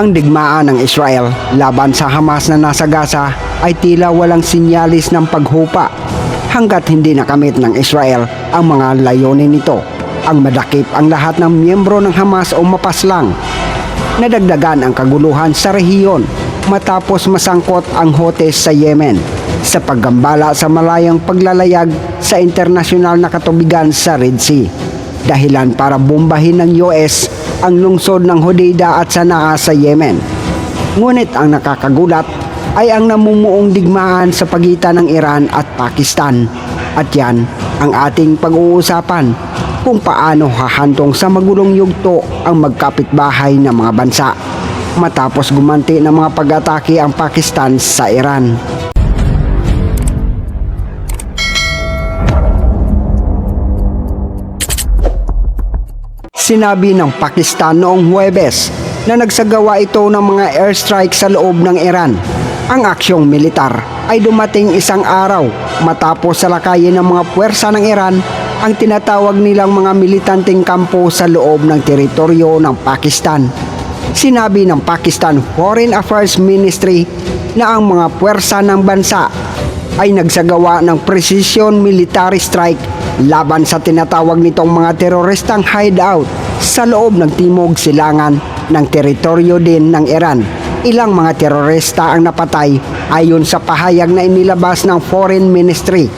Ang digmaan ng Israel laban sa Hamas na nasa Gaza ay tila walang sinyalis ng paghupa hanggat hindi nakamit ng Israel ang mga layunin nito. Ang madakip ang lahat ng miyembro ng Hamas o mapaslang. Nadagdagan ang kaguluhan sa rehiyon matapos masangkot ang Houthis sa Yemen sa paggambala sa malayang paglalayag sa internasyonal na katubigan sa Red Sea. Dahilan para bombahin ng US ang lungsod ng Hodeida at Sanaa sa Yemen. Ngunit ang nakakagulat ay ang namumuong digmaan sa pagitan ng Iran at Pakistan. At yan ang ating pag-uusapan kung paano hahantong sa magulong yugto ang magkapitbahay ng mga bansa matapos gumanti ng mga pag-atake ang Pakistan sa Iran. Sinabi ng Pakistan noong Huwebes na nagsagawa ito ng mga airstrike sa loob ng Iran. Ang aksyong militar ay dumating isang araw matapos salakayin ng mga puwersa ng Iran ang tinatawag nilang mga militanteng kampo sa loob ng teritoryo ng Pakistan. Sinabi ng Pakistan Foreign Affairs Ministry na ang mga puwersa ng bansa ay nagsagawa ng precision military strike laban sa tinatawag nitong mga teroristang hideout sa loob ng timog silangan ng teritoryo din ng Iran. Ilang mga terorista ang napatay ayon sa pahayag na inilabas ng Foreign Ministry.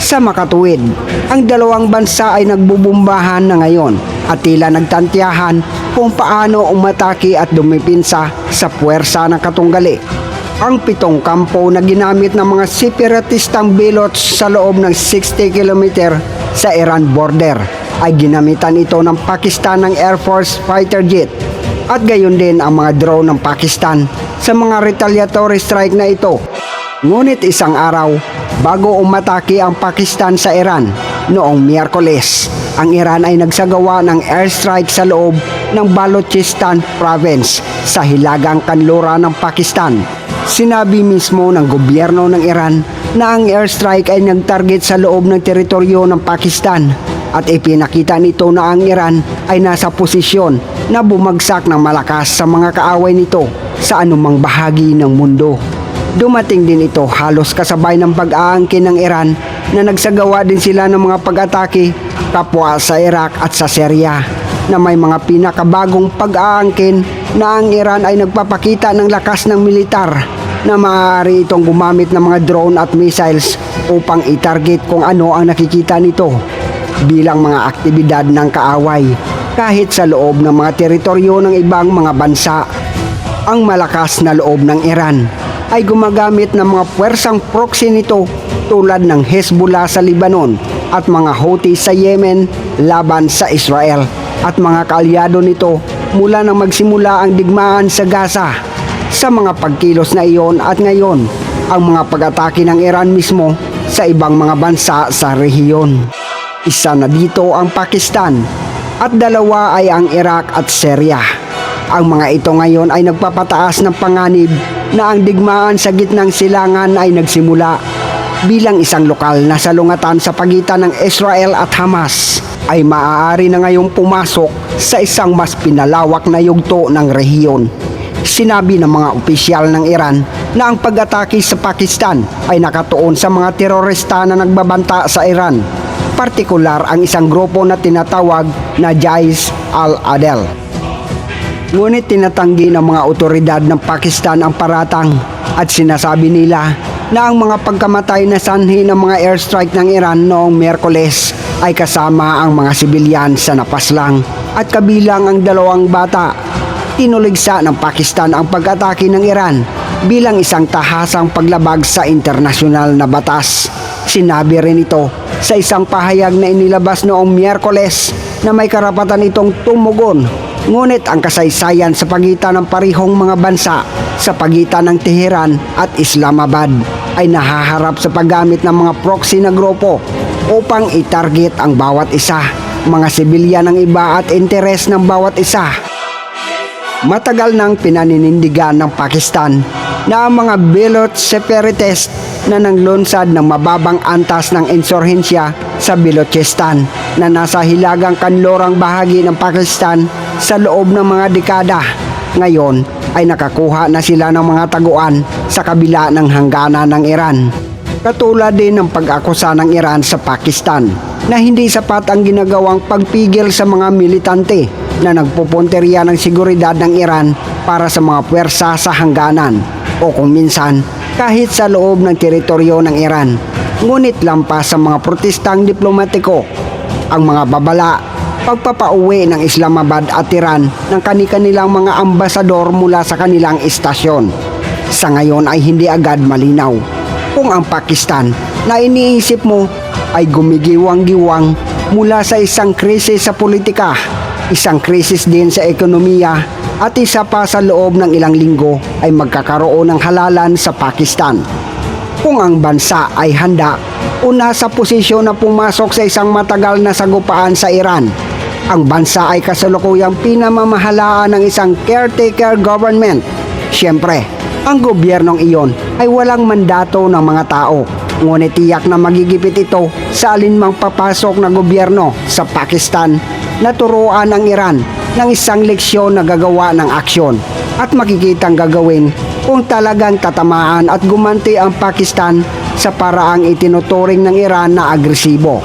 Sa makatuwid, ang dalawang bansa ay nagbubumbahan na ngayon at tila nagtantiyahan kung paano umatake at dumipinsa sa puwersa ng katunggali ang pitong kampo na ginamit ng mga separatistang bilots sa loob ng 60 km sa Iran border. Ay ginamitan ito ng Pakistan ng Air Force fighter jet. At gayon din ang mga drone ng Pakistan sa mga retaliatory strike na ito. Ngunit isang araw bago umatake ang Pakistan sa Iran noong Miyerkules, ang Iran ay nagsagawa ng airstrike sa loob ng Balochistan province sa hilagang kanlura ng Pakistan Sinabi mismo ng gobyerno ng Iran na ang airstrike ay nagtarget sa loob ng teritoryo ng Pakistan at ipinakita nito na ang Iran ay nasa posisyon na bumagsak ng malakas sa mga kaaway nito sa anumang bahagi ng mundo. Dumating din ito halos kasabay ng pag-aangkin ng Iran na nagsagawa din sila ng mga pag-atake kapwa sa Iraq at sa Syria na may mga pinakabagong pag-aangkin na ang Iran ay nagpapakita ng lakas ng militar na maaari itong gumamit ng mga drone at missiles upang itarget kung ano ang nakikita nito bilang mga aktibidad ng kaaway kahit sa loob ng mga teritoryo ng ibang mga bansa. Ang malakas na loob ng Iran ay gumagamit ng mga puwersang proxy nito tulad ng Hezbollah sa Lebanon at mga Houthi sa Yemen laban sa Israel at mga kaalyado nito mula nang magsimula ang digmaan sa Gaza sa mga pagkilos na iyon at ngayon ang mga pag-atake ng Iran mismo sa ibang mga bansa sa rehiyon. Isa na dito ang Pakistan at dalawa ay ang Iraq at Syria. Ang mga ito ngayon ay nagpapataas ng panganib na ang digmaan sa gitnang silangan ay nagsimula bilang isang lokal na salungatan sa pagitan ng Israel at Hamas ay maaari na ngayong pumasok sa isang mas pinalawak na yugto ng rehiyon. Sinabi ng mga opisyal ng Iran na ang pag-atake sa Pakistan ay nakatuon sa mga terorista na nagbabanta sa Iran, partikular ang isang grupo na tinatawag na Jais al-Adel. Ngunit tinatanggi ng mga otoridad ng Pakistan ang paratang at sinasabi nila na ang mga pagkamatay na sanhi ng mga airstrike ng Iran noong Miyerkules ay kasama ang mga sibilyan sa napaslang at kabilang ang dalawang bata tinuligsa ng Pakistan ang pag-atake ng Iran bilang isang tahasang paglabag sa internasyonal na batas. Sinabi rin ito sa isang pahayag na inilabas noong Miyerkules na may karapatan itong tumugon. Ngunit ang kasaysayan sa pagitan ng parihong mga bansa sa pagitan ng Teheran at Islamabad ay nahaharap sa paggamit ng mga proxy na grupo upang itarget ang bawat isa, mga sibilyan ng iba at interes ng bawat isa. Matagal nang pinaninindigan ng Pakistan na ang mga Bilot separatist na nanglunsad ng mababang antas ng insurhensya sa Balochistan na nasa hilagang kanlurang bahagi ng Pakistan sa loob ng mga dekada. Ngayon ay nakakuha na sila ng mga taguan sa kabila ng hangganan ng Iran. Katulad din ng pag-akusa ng Iran sa Pakistan na hindi sapat ang ginagawang pagpigil sa mga militante na nagpupunteriya ng seguridad ng Iran para sa mga puwersa sa hangganan o kung minsan kahit sa loob ng teritoryo ng Iran. Ngunit lampas sa mga protestang diplomatiko, ang mga babala, pagpapauwi ng Islamabad at Iran ng kani-kanilang mga ambasador mula sa kanilang istasyon. Sa ngayon ay hindi agad malinaw kung ang Pakistan na iniisip mo ay gumigiwang-giwang mula sa isang krisis sa politika, isang krisis din sa ekonomiya at isa pa sa loob ng ilang linggo ay magkakaroon ng halalan sa Pakistan. Kung ang bansa ay handa o nasa posisyon na pumasok sa isang matagal na sagupaan sa Iran, ang bansa ay kasalukuyang pinamamahalaan ng isang caretaker government. Siyempre, ang gobyernong iyon ay walang mandato ng mga tao. Ngunit tiyak na magigipit ito sa alinmang papasok na gobyerno sa Pakistan na turuan ang Iran ng isang leksyon na gagawa ng aksyon at makikitang gagawin kung talagang tatamaan at gumanti ang Pakistan sa paraang itinuturing ng Iran na agresibo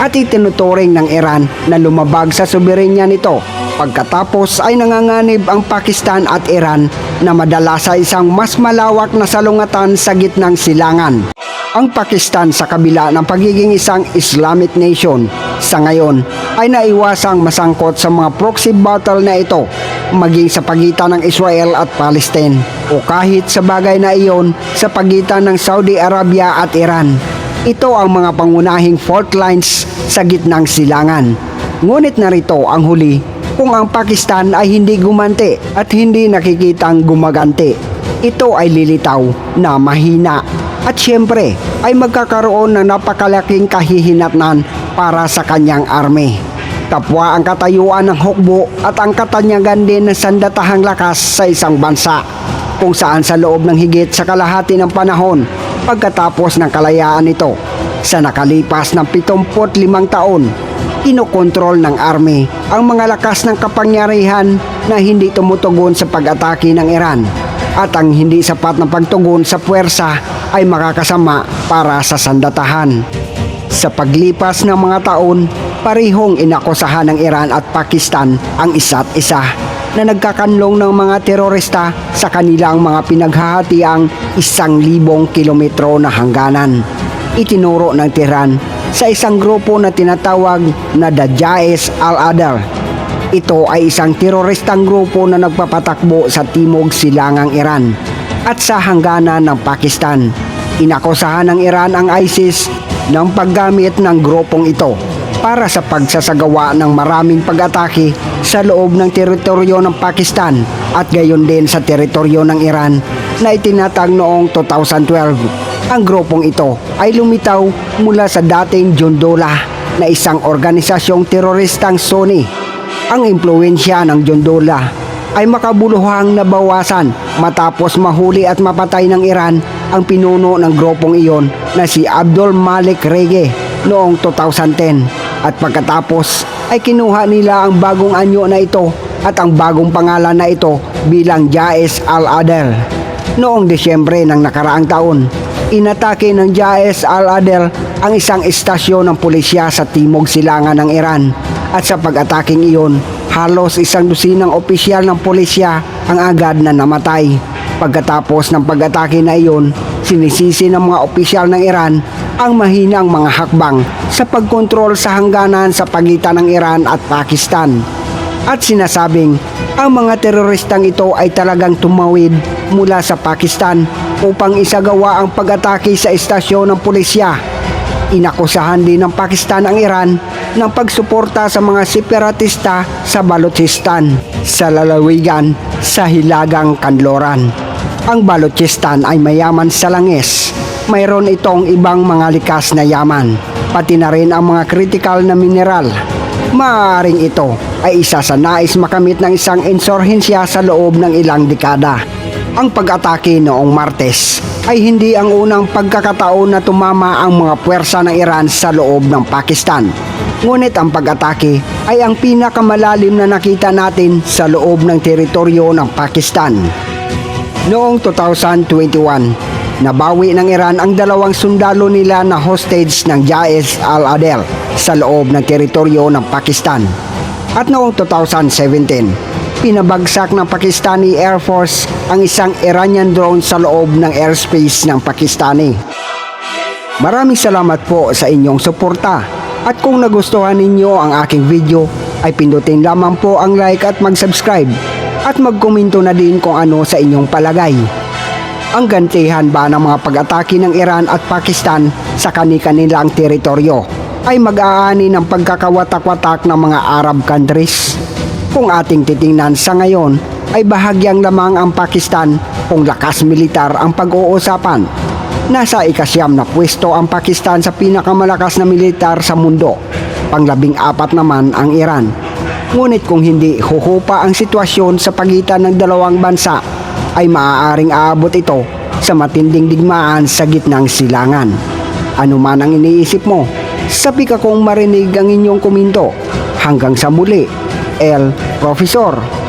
at itinuturing ng Iran na lumabag sa soberenya nito. Pagkatapos ay nanganganib ang Pakistan at Iran na madala sa isang mas malawak na salungatan sa gitnang silangan. Ang Pakistan sa kabila ng pagiging isang Islamic nation sa ngayon ay naiwasang masangkot sa mga proxy battle na ito maging sa pagitan ng Israel at Palestine o kahit sa bagay na iyon sa pagitan ng Saudi Arabia at Iran. Ito ang mga pangunahing fault lines sa gitnang silangan. Ngunit narito ang huli kung ang Pakistan ay hindi gumanti at hindi nakikitang gumaganti. Ito ay lilitaw na mahina at siyempre ay magkakaroon ng napakalaking kahihinatnan para sa kanyang army. Kapwa ang katayuan ng hukbo at ang katanyagan din ng sandatahang lakas sa isang bansa kung saan sa loob ng higit sa kalahati ng panahon pagkatapos ng kalayaan nito sa nakalipas ng 75 taon kinokontrol ng army ang mga lakas ng kapangyarihan na hindi tumutugon sa pag-atake ng Iran at ang hindi sapat na pagtugon sa puwersa ay makakasama para sa sandatahan. Sa paglipas ng mga taon, parihong inakusahan ng Iran at Pakistan ang isa't isa na nagkakanlong ng mga terorista sa kanilang mga pinaghahatiang isang libong kilometro na hangganan. Itinuro ng Tehran sa isang grupo na tinatawag na the Jais al-Adal. Ito ay isang teroristang grupo na nagpapatakbo sa timog silangang Iran at sa hangganan ng Pakistan. Inakusahan ng Iran ang ISIS ng paggamit ng grupong ito para sa pagsasagawa ng maraming pag-atake sa loob ng teritoryo ng Pakistan at gayon din sa teritoryo ng Iran na itinatag noong 2012. Ang grupong ito ay lumitaw mula sa dating Jondola na isang organisasyong teroristang Sunni. Ang impluensya ng Jondola ay makabuluhang nabawasan matapos mahuli at mapatay ng Iran ang pinuno ng grupong iyon na si Abdul Malik Rege noong 2010 at pagkatapos ay kinuha nila ang bagong anyo na ito at ang bagong pangalan na ito bilang Jais al-Adel. Noong Desyembre ng nakaraang taon, inatake ng Jais al-Adel ang isang istasyon ng pulisya sa timog silangan ng Iran at sa pag-ataking iyon, halos isang dusinang opisyal ng pulisya ang agad na namatay. Pagkatapos ng pag-atake na iyon, sinisisi ng mga opisyal ng Iran ang mahinang mga hakbang sa pagkontrol sa hangganan sa pagitan ng Iran at Pakistan. At sinasabing ang mga teroristang ito ay talagang tumawid mula sa Pakistan upang isagawa ang pag-atake sa istasyon ng pulisya. Inakusahan din ng Pakistan ang Iran ng pagsuporta sa mga separatista sa Balochistan sa lalawigan sa Hilagang Kanloran. Ang Balochistan ay mayaman sa langis. Mayroon itong ibang mga likas na yaman, pati na rin ang mga critical na mineral. Maaaring ito ay isa sa nais makamit ng isang insurhensya sa loob ng ilang dekada. Ang pag-atake noong Martes ay hindi ang unang pagkakataon na tumama ang mga puwersa ng Iran sa loob ng Pakistan. Ngunit ang pag-atake ay ang pinakamalalim na nakita natin sa loob ng teritoryo ng Pakistan. Noong 2021, nabawi ng Iran ang dalawang sundalo nila na hostage ng Jais al-Adel sa loob ng teritoryo ng Pakistan. At noong 2017, pinabagsak ng Pakistani Air Force ang isang Iranian drone sa loob ng airspace ng Pakistani. Maraming salamat po sa inyong suporta. At kung nagustuhan ninyo ang aking video, ay pindutin lamang po ang like at mag-subscribe at magkomento na din kung ano sa inyong palagay. Ang gantihan ba ng mga pag-atake ng Iran at Pakistan sa kani-kanilang teritoryo ay mag-aani ng pagkakawatak-watak ng mga Arab countries. Kung ating titingnan sa ngayon ay bahagyang lamang ang Pakistan kung lakas militar ang pag-uusapan Nasa ikasyam na pwesto ang Pakistan sa pinakamalakas na militar sa mundo. Panglabing apat naman ang Iran. Ngunit kung hindi huhupa ang sitwasyon sa pagitan ng dalawang bansa, ay maaaring aabot ito sa matinding digmaan sa gitnang silangan. Ano man ang iniisip mo, sabi ka kong marinig ang inyong kuminto. Hanggang sa muli, El Profesor.